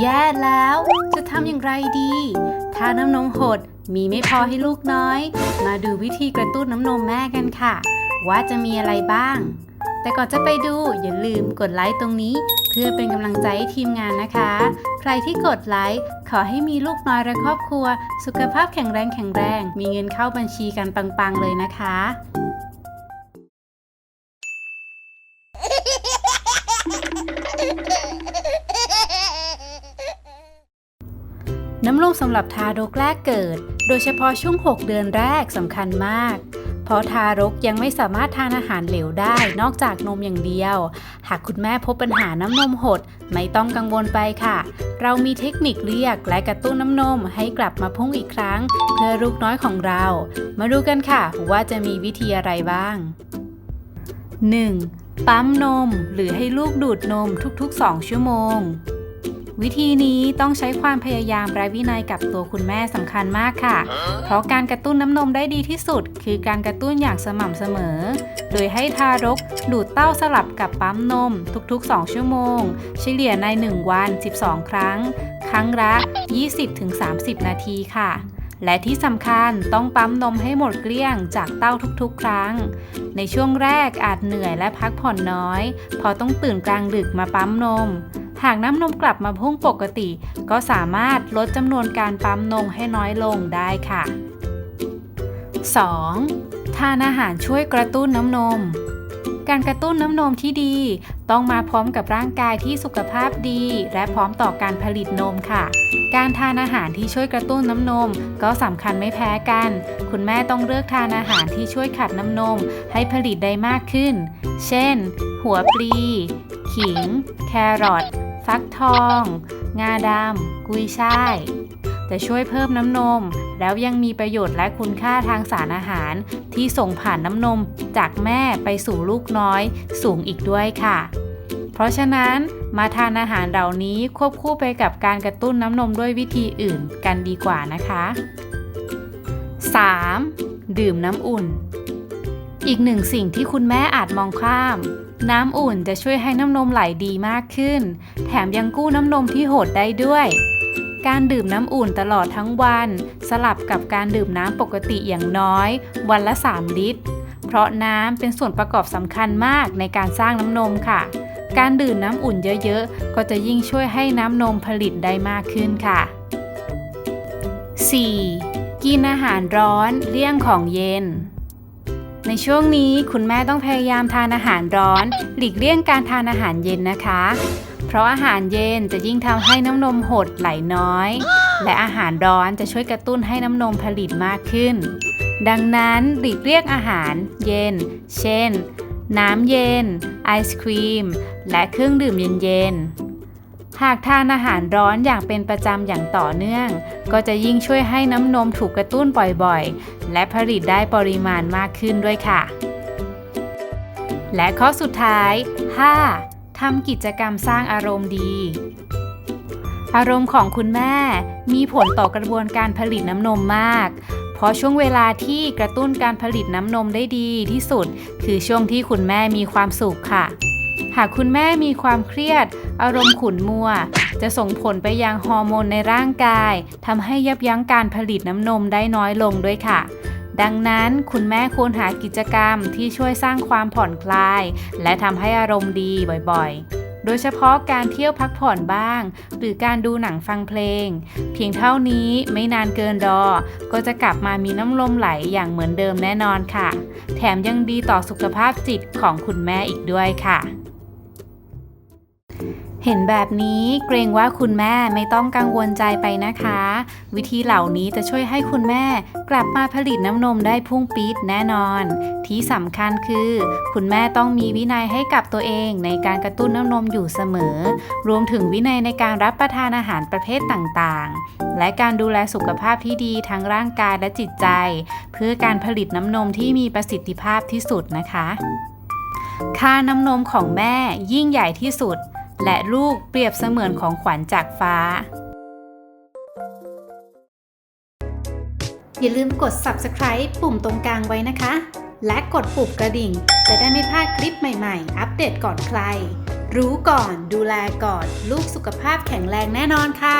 แย่แล้ว จะทำอย่างไรดี ถ้าน้ำนมหดมีไม่พอให้ลูกน้อย มาดูวิธีกระตุ้นน้ำนมแม่กันค่ะ ว่าจะมีอะไรบ้าง แต่ก่อนจะไปดูอย่าลืมกดไลค์ตรงนี้ เพื่อเป็นกำลังใจให้ทีมงานนะคะ ใครที่กดไลค์ขอให้มีลูกน้อยและครอบครัว สุขภาพแข็งแรงแข็งแรง มีเงินเข้าบัญชีกันปังๆเลยนะคะ น้ำนมสำหรับทารกแรกเกิด โดยเฉพาะช่วง 6 เดือนแรกสำคัญมาก เพราะทารกยังไม่สามารถทานอาหารเหลวได้นอกจากนมอย่างเดียว หากคุณแม่พบปัญหาน้ำนมหด ไม่ต้องกังวลไปค่ะ เรามีเทคนิคเรียกและกระตุ้นน้ำนมให้กลับมาพุ่งอีกครั้ง เพื่อลูกน้อยของเรา มาดูกันค่ะ ว่าจะมีวิธีอะไรบ้าง 1. ปั๊มนมหรือให้ลูกดูดนมทุกๆ 2 ชั่วโมง วิธีนี้ต้องใช้ความพยายามและวินัยกับตัวคุณแม่สำคัญมากค่ะ เพราะการกระตุ้นน้ำนมได้ดีที่สุด คือการกระตุ้นอย่างสม่ำเสมอ โดยให้ทารกดูดเต้าสลับกับปั๊มนม ทุกๆ 2 ชั่วโมง เฉลี่ยใน 1 วัน 12 ครั้ง ครั้งละ 20-30 นาทีค่ะและที่สำคัญต้องปั๊มนมให้หมดเกลี้ยงจากเต้าทุกๆ ครั้ง ในช่วงแรกอาจเหนื่อยและพักผ่อนน้อยเพอต้องตื่นกลางดึกมาปั๊มนม หากน้ำนมกลับมาพุ่งปกติ ก็สามารถลดจำนวนการปั๊มนมให้น้อยลงได้ค่ะ 2. ทานอาหารช่วยกระตุ้นน้ำนม การกระตุ้นน้ำนมที่ดี ต้องมาพร้อมกับร่างกายที่สุขภาพดี และพร้อมต่อการผลิตนมค่ะ การทานอาหารที่ช่วยกระตุ้นน้ำนม ก็สำคัญไม่แพ้กัน คุณแม่ต้องเลือกทานอาหารที่ช่วยขัดน้ำนม ให้ผลิตได้มากขึ้น เช่น หัวปลี ขิง แครอท ฟักทอง งาดำกุยช่ายจะช่วยเพิ่มน้ำนม แล้วยังมีประโยชน์และคุณค่าทางสารอาหาร ที่ส่งผ่านน้ำนมจากแม่ไปสู่ลูกน้อยสูงอีกด้วยค่ะ เพราะฉะนั้นมาทานอาหารเหล่านี้ควบคู่ไปกับการกระตุ้นน้ำนมด้วยวิธีอื่นกันดีกว่านะคะ 3. ดื่มน้ำอุ่น อีกหนึ่งสิ่งที่คุณแม่อาจมองข้าม น้ำอุ่นจะช่วยให้น้ำนมไหลดีมากขึ้น แถมยังกู้น้ำนมที่หดได้ด้วย การดื่มน้ำอุ่นตลอดทั้งวัน สลับกับการดื่มน้ำปกติอย่างน้อย วันละ 3 ลิตร เพราะน้ำเป็นส่วนประกอบสำคัญมากในการสร้างน้ำนมค่ะ การดื่มน้ำอุ่นเยอะๆ ก็จะยิ่งช่วยให้น้ำนมผลิตได้มากขึ้นค่ะ 4. กินอาหารร้อนเลี่ยงของเย็น ในช่วงนี้คุณแม่ต้องพยายามทานอาหารร้อน หลีกเลี่ยงการทานอาหารเย็นนะคะ เพราะอาหารเย็นจะยิ่งทำให้น้ำนมหดไหลน้อย และอาหารร้อนจะช่วยกระตุ้นให้น้ำนมผลิตมากขึ้น ดังนั้นหลีกเลี่ยงอาหารเย็น เช่น น้ำเย็น ไอศครีม และเครื่องดื่มเย็นๆ หากทานอาหารร้อนอย่างเป็นประจำอย่างต่อเนื่อง ก็จะยิ่งช่วยให้น้ำนมถูกกระตุ้นบ่อยๆ และผลิตได้ปริมาณมากขึ้นด้วยค่ะ และข้อสุดท้าย 5. ทำกิจกรรมสร้างอารมณ์ดี อารมณ์ของคุณแม่ มีผลต่อกระบวนการผลิตน้ำนมมากเพราะช่วงเวลาที่กระตุ้นการผลิตน้ำนมได้ดีที่สุด คือช่วงที่คุณแม่มีความสุขค่ะ หากคุณแม่มีความเครียด อารมณ์ขุ่นมัว จะส่งผลไปยังฮอร์โมนในร่างกายทำให้ยับยั้งการผลิตน้ำนมได้น้อยลงด้วยค่ะ ดังนั้นคุณแม่ควรหากิจกรรมที่ช่วยสร้างความผ่อนคลาย และทำให้อารมณ์ดีบ่อยๆ โดยเฉพาะการเที่ยวพักผ่อนบ้าง หรือการดูหนังฟังเพลง เพียงเท่านี้ไม่นานเกินรอ ก็จะกลับมามีน้ำลมไหลอย่างเหมือนเดิมแน่นอนค่ะ แถมยังดีต่อสุขภาพจิตของคุณแม่อีกด้วยค่ะ เห็นแบบนี้เกรงว่าคุณแม่ไม่ต้องกังวลใจไปนะคะ วิธีเหล่านี้จะช่วยให้คุณแม่กลับมาผลิตน้ำนมได้พุ่งปี๊ดแน่นอน ที่สำคัญคือ คุณแม่ต้องมีวินัยให้กับตัวเองในการกระตุ้นน้ำนมอยู่เสมอ รวมถึงวินัยในการรับประทานอาหารประเภทต่างๆ และการดูแลสุขภาพที่ดีทั้งร่างกายและจิตใจ เพื่อการผลิตน้ำนมที่มีประสิทธิภาพที่สุดนะคะ ค่าน้ำนมของแม่ยิ่งใหญ่ที่สุด และลูกเปรียบเสมือนของขวัญจากฟ้า อย่าลืมกด subscribe ปุ่มตรงกลางไว้นะคะ และกดปุ่มกระดิ่ง จะได้ไม่พลาดคลิปใหม่ๆ อัปเดตก่อนใคร รู้ก่อนดูแลก่อน ลูกสุขภาพแข็งแรงแน่นอนค่ะ